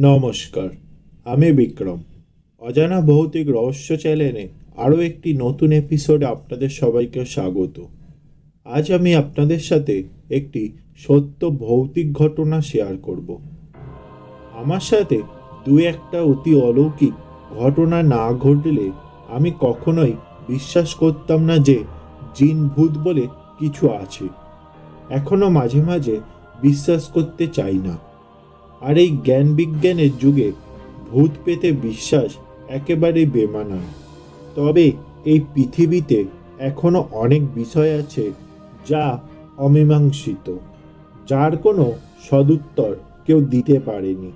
নমস্কার, আমি বিক্রম। অজানা ভৌতিক রহস্য চ্যানেলে আরও একটি নতুন এপিসোডে আপনাদের সবাইকে স্বাগত। আজ আমি আপনাদের সাথে একটি সত্য ভৌতিক ঘটনা শেয়ার করব। আমার সাথে দু একটা অতি অলৌকিক ঘটনা না ঘটলে আমি কখনোই বিশ্বাস করতাম না যে জিন ভূত বলে কিছু আছে। এখনও মাঝে মাঝে বিশ্বাস করতে চাই না। আর এই জ্ঞান বিজ্ঞানের যুগে ভূত পেতে বিশ্বাস একেবারে বেমানান তবে এই পৃথিবীতে এখনও অনেক বিষয় আছে যা অমীমাংসিত, যার কোনো সদুত্তর কেউ দিতে পারেনি।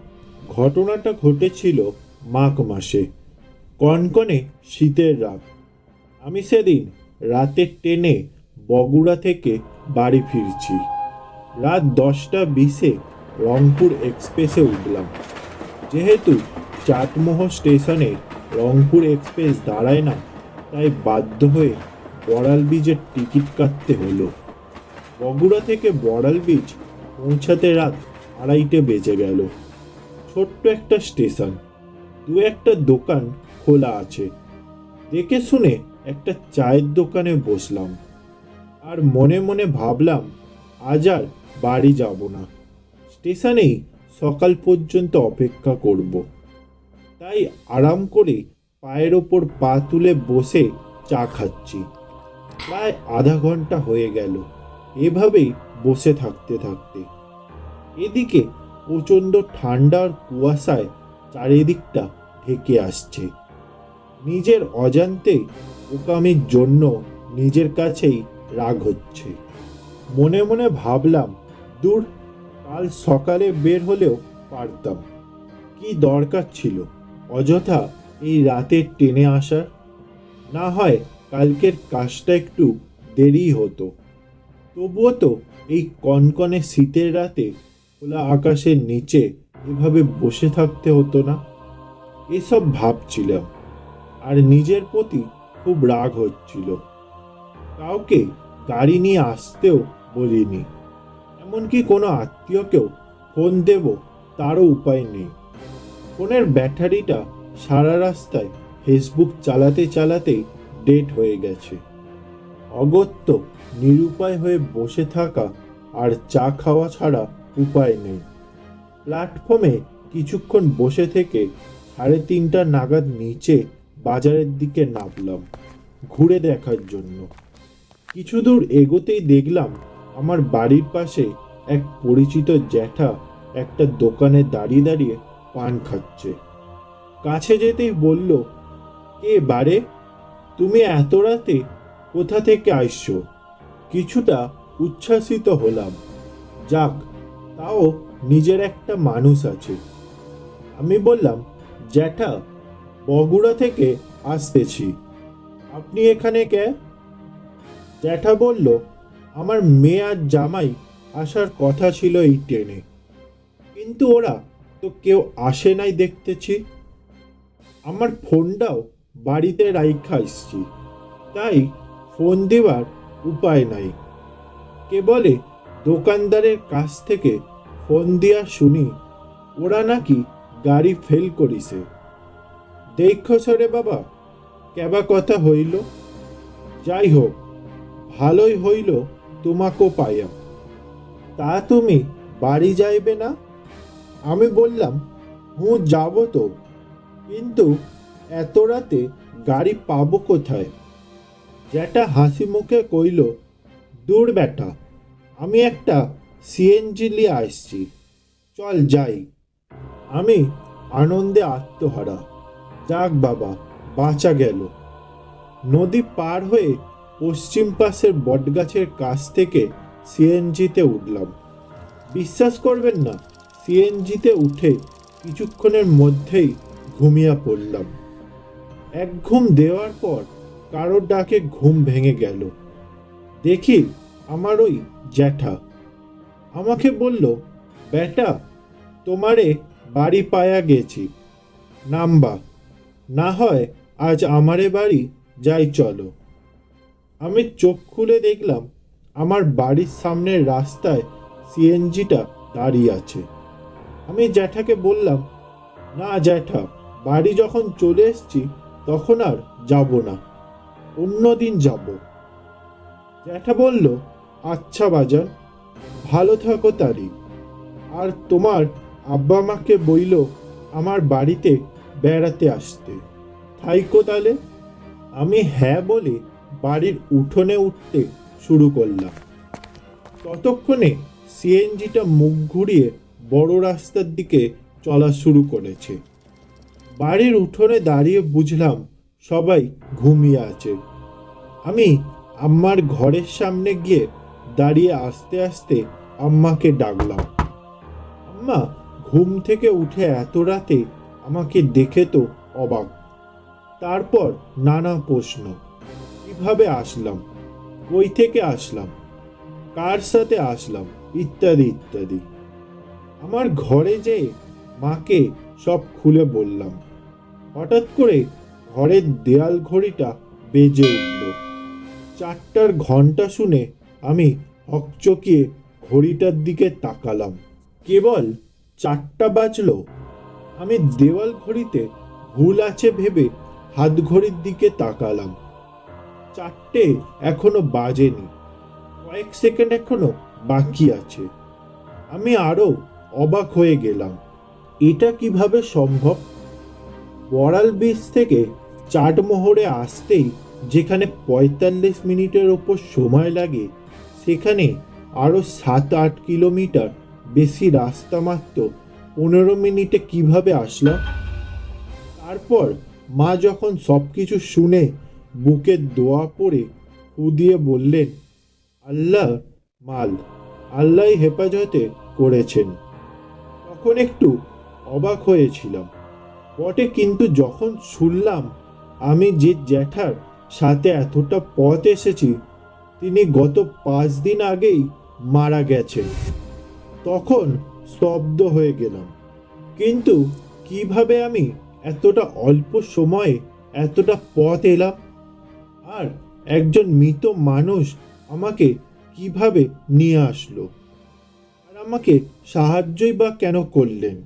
ঘটনাটা ঘটেছিল মাঘ মাসে, কনকনে শীতের রাত। আমি সেদিন রাতের ট্রেনে বগুড়া থেকে বাড়ি ফিরছি। রাত দশটা বিশে রংপুর এক্সপ্রেসে উঠলাম। যেহেতু চাটমোহর স্টেশনে রংপুর এক্সপ্রেস দাঁড়ায় না, তাই বাধ্য হয়ে বড়াল বীজের টিকিট কাটতে হলো। বগুড়া থেকে বড়াল বীজ পৌঁছাতে রাত আড়াইটে বেজে গেল। ছোট্ট একটা স্টেশন, দু একটা দোকান খোলা আছে। দেখে শুনে একটা চায়ের দোকানে বসলাম। আর মনে মনে ভাবলাম, আজ আর বাড়ি যাব না। স্টেশনেই সকাল পর্যন্ত অপেক্ষা করব। তাই আরাম করে পায়ের ওপর পা তুলে বসে চা খাচ্ছি। প্রায় আধা ঘণ্টা হয়ে গেল এভাবেই বসে থাকতে থাকতে। এদিকে প্রচণ্ড ঠান্ডার কুয়াশায় চারিদিকটা ঢেকে আসছে। নিজের অজান্তে ওকামির জন্য নিজের কাছেই রাগ হচ্ছে। মনে মনে ভাবলাম, দূর কাল সকালে বের হলেও পারতাম। কি দরকার ছিল? অযথা এই রাতে ট্রেনে আসার? না হয় কালকের কাজটা একটু দেরি হতো। তবুও তো এই কনকনে শীতের রাতে খোলা আকাশের নিচে এভাবে বসে থাকতে হতো না। এসব ভাবছিলাম। আর নিজের প্রতি খুব রাগ হচ্ছিল। কাউকে গাড়ি নিয়ে আসতেও বলিনি। এমনকি কোনো আত্মীয়কেও ফোন দেব তারও উপায় নেই। ফোনের ব্যাটারিটা সারা রাস্তায় ফেসবুক চালাতে চালাতেই ডেট হয়ে গেছে। অগত্য নিরুপায় হয়ে বসে থাকা আর চা খাওয়া ছাড়া উপায় নেই। প্ল্যাটফর্মে কিছুক্ষণ বসে থেকে সাড়ে তিনটা নাগাদ নিচে বাজারের দিকে নামলাম ঘুরে দেখার জন্য। কিছু দূর এগোতেই দেখলাম আমার বাড়ির পাশে এক পরিচিত জ্যাঠা একটা দোকানে দাঁড়িয়ে দাঁড়িয়ে পান খাচ্ছে। কাছে যেতেই বলল, কে বারে? তুমি এত রাতে কোথা থেকে আসছো কিছুটা উচ্ছ্বাসিত হলাম। যাক, তাও নিজের একটা মানুষ আছে। আমি বললাম, জ্যাঠা, বগুড়া থেকে আসতেছি। আপনি এখানে কে? জ্যাঠা বলল আমার মেয়ে আর জামাই আসার কথা ছিল এই ট্রেনে। কিন্তু ওরা তো কেউ আসে নাই দেখতেছি। আমার ফোনটাও বাড়িতে রাইখা এসছি। তাই ফোন দেওয়ার উপায় নাই। কে বলে দোকানদারের কাছ থেকে ফোন দিয়া শুনি, ওরা নাকি গাড়ি ফেল করিছে। দেখছ রে বাবা, কেবা কথা হইল? যাই হোক, ভালোই হইল তোমাকেও পাইয়া তা তুমি বাড়ি যাইবে না? আমি বললাম, হুঁ, যাব তো। কিন্তু এত রাতে গাড়ি পাবো কোথায়? যেটা হাসি মুখে কইল, দূর বেটা আমি একটা সিএনজি নিয়ে আসছি। চল যাই। আমি আনন্দে আত্মহারা। যাক বাবা, বাঁচা গেল। নদী পার হয়ে পশ্চিম পাশের বটগাছের কাছ থেকে সিএনজিতে উঠলাম। বিশ্বাস করবেন না, সিএনজিতে উঠে কিছুক্ষণের মধ্যেই ঘুমিয়ে পড়লাম। এক ঘুম দেওয়ার পর কারোর ডাকে ঘুম ভেঙে গেল। দেখি আমার ওই জ্যাঠা। আমাকে বলল, বেটা, তোমারে বাড়ি পায়া গেছি। নাম্বা। না হয় আজ আমারে বাড়ি যাই চলো। আমি চোখ খুলে দেখলাম আমার বাড়ির সামনের রাস্তায় সিএনজিটা দাঁড়িয়ে আছে। আমি জ্যাঠাকে বললাম, না জ্যাঠা, বাড়ি যখন চলে এসছি তখন আর যাব না, অন্য দিন যাব। জ্যাঠা বলল আচ্ছা বাজান, ভালো থাকো তারি। আর তোমার আব্বা মাকে বইল আমার বাড়িতে বেড়াতে আসতে। থাইকো তাহলে আমি হ্যাঁ বলে বাড়ির উঠোনে উঠতে শুরু করলাম। ততক্ষণে সিএনজিটা মুখ ঘুরিয়ে বড় রাস্তার দিকে চলা শুরু করেছে। বাড়ির উঠোনে দাঁড়িয়ে বুঝলাম সবাই ঘুমিয়ে আছে। আমি আম্মার ঘরের সামনে গিয়ে দাঁড়িয়ে আস্তে আস্তে আম্মাকে ডাকলাম। আম্মা, ঘুম থেকে উঠে এত রাতে আমাকে দেখে তো অবাক। তারপর নানা প্রশ্ন। কীভাবে আসলাম? কই থেকে আসলাম? কার সাথে আসলাম? ইত্যাদি ইত্যাদি। আমার ঘরে যে মাকে সব খুলে বললাম। হঠাৎ করে ঘরের দেয়াল ঘড়িটা বেজে উঠল। চারটার ঘণ্টা শুনে আমি হকচকিয়ে ঘড়িটার দিকে তাকালাম। কেবল চারটা বাজলো। আমি দেওয়াল ঘড়িতে ভুল আছে ভেবে হাত ঘড়ির দিকে তাকালাম। চারটে এখনও বাজেনি। কয়েক সেকেন্ড এখনও বাকি আছে। আমি আরও অবাক হয়ে গেলাম। এটা কীভাবে সম্ভব? বড়াল বীজ থেকে চাটমোহরে আসতেই যেখানে পঁয়তাল্লিশ মিনিটের ওপর সময় লাগে, সেখানে আরও সাত আট কিলোমিটার বেশি রাস্তা মাত্র পনেরো মিনিটে কীভাবে আসলাম? তারপর মা যখন সব কিছু শুনে বুকে দোয়া পড়ে ফু দিয়ে বললেন, আল্লাহ মাল, আল্লাহ হেফাজতে করেছেন। তখন একটু অবাক হয়েছিলাম। বটে, কিন্তু যখন শুনলাম আমি যে জ্যাঠার সাথে এতটা পথ এসেছি, তিনি গত পাঁচ দিন আগেই মারা গেছেন। তখন স্তব্ধ হয়ে গেলাম। কিন্তু কীভাবে আমি এতটা অল্প সময়ে এতটা পথ এলাম? আর একজন মৃত মানুষ আমাকে কীভাবে নিয়ে আসলো? আর আমাকে সাহায্যই বা কেন করলেন?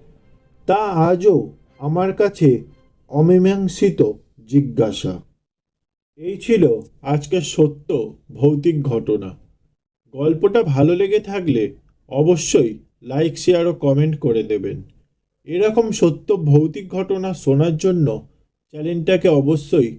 তা আজও আমার কাছে অমীমাংসিত জিজ্ঞাসা। এই ছিল আজকের সত্য ভৌতিক ঘটনা। গল্পটা ভালো লেগে থাকলে অবশ্যই লাইক, শেয়ার ও কমেন্ট করে দেবেন। এরকম সত্য ভৌতিক ঘটনা শোনার জন্য চ্যানেলটাকে অবশ্যই